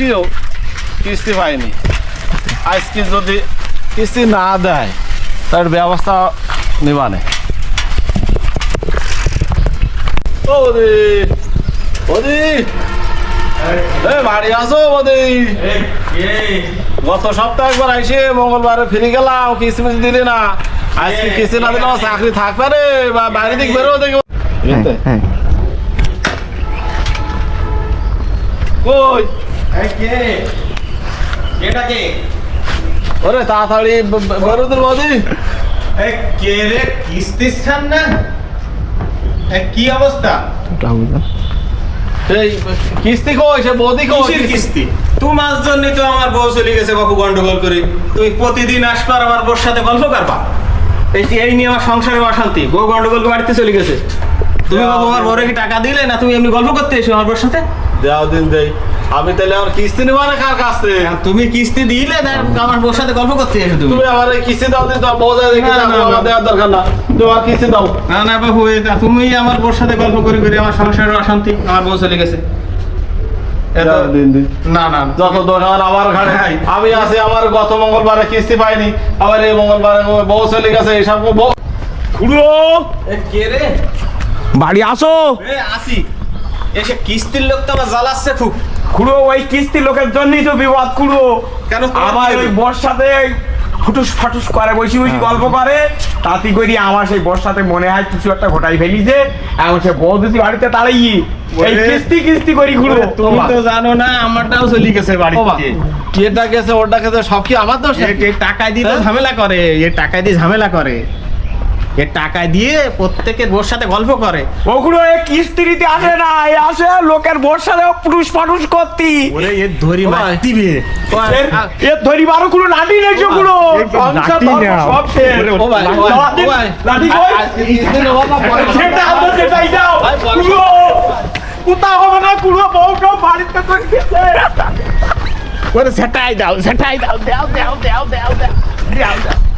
আসিও কিস্তি পাইনি আজকে যদি কিস্তি না দেয় তার ব্যবস্থা নিবানে ও বদি বদি। বাড়ি আসো বদি? গত সপ্তাহে একবার আইসে মঙ্গলবারে ফিরে গেলাম কিস্তি দিলি না। আজকে কিস্তি না দিলে চাকরি থাকবে রে বা বাইরে দিক বেরো দেখি। হ্যাঁ কই? কে এটা কে ওরে তাড়াতাড়ি ব- ব- বেরো এ কে রে কিস্তির ছাড় না? এ কি অবস্থা? এই কিস্তি কই? সে বদি কই? কিস্তি? তোমার জন্য তো আমার বউ চলে গেছে বাপু গন্ডগোল করে। তুমি প্রতিদিন আসবার আমার বউর সাথে গল্প করবা? এই এই নিয়ে আমার সংসারে অশান্তি বউ গন্ডগোল করে বাড়িতে চলে গেছে। তুমি বাবু আমার বউরে কি টাকা দিলে না তুমি এমনি গল্প করতে এসো আমার বউর সাথে? দেও দিন দেই। আমি তাহলে আমার কিস্তি নিবা না কার কাছ? থেকে তুমি কিস্তি দিলে না আমার বউর সাথে গল্প করতে এসো তুমি। তুমি আমার এই কিস্তি দাও দিন তো বোঝা দেখি না, না, না। আমার দেওয়ার দরকার না। তোমার কিস্তি দাও। না না বাবু এটা তুমি আমার বউর সাথে গল্প করে করে আমার সংসারের অশান্তি আমার বউ চলে গেছে। এত- দাও দিন দিন। না না। যত দোকান আমার ঘাড়ে। আমি আছি আমার গত মঙ্গলবারে কিস্তি পাইনি। আবার এই মঙ্গলবারে বউ চলে গেছে এইসব বউ খুড়ো! কে রে? বাড়ি আসো! আসি। এসে কিস্তির লোক তো আমার জ্বালাচ্ছে খুব। খুড়ো ওই কিস্তি লোকের জন্যই তো বিপদ খুড়ো। কেন? আমার ওই বর্ষাতে ফুটুস ফাটুস করে বসি বসি গল্প করে। তাতে করি আমার সেই বর্ষাতে মনে হয় কিছু একটা ঘটাই ফেলিছে। এখন সে বৌদি বাড়িতে তাড়াই এই কিস্তি কিস্তি করি খুড়ো। তুমি তো জানো না আমারটাও চলে গেছে বাড়িতে। কেটা গেছে ওটা গেছে সব কি আমার দোষ? এ টাকায় দিয়ে হ্যাঁ? ঝামেলা করে এ টাকায় দিয়ে ঝামেলা করে। এ টাকা দিয়ে প্রত্যেকের বোর সাথে গল্প করে। ওগুলো এ কিস্তিতে আসে না এ আসে লোকের বোর সাথে পুরুষ মানুষ করতি। ওরে এ ধরি মারতিবে এ ধরি মারো কোনো লাঠি নেই যেগুলো লাঠি না সব শেষ লাঠি সেটা আমরা সেটাই দাও। কোথাও হবে না কুড়ো বউ কেউ বাড়িতে করে গেছে। ওরে সেটাই দাও সেটাই দাও দাও দাও দাও দাও দাও দাও।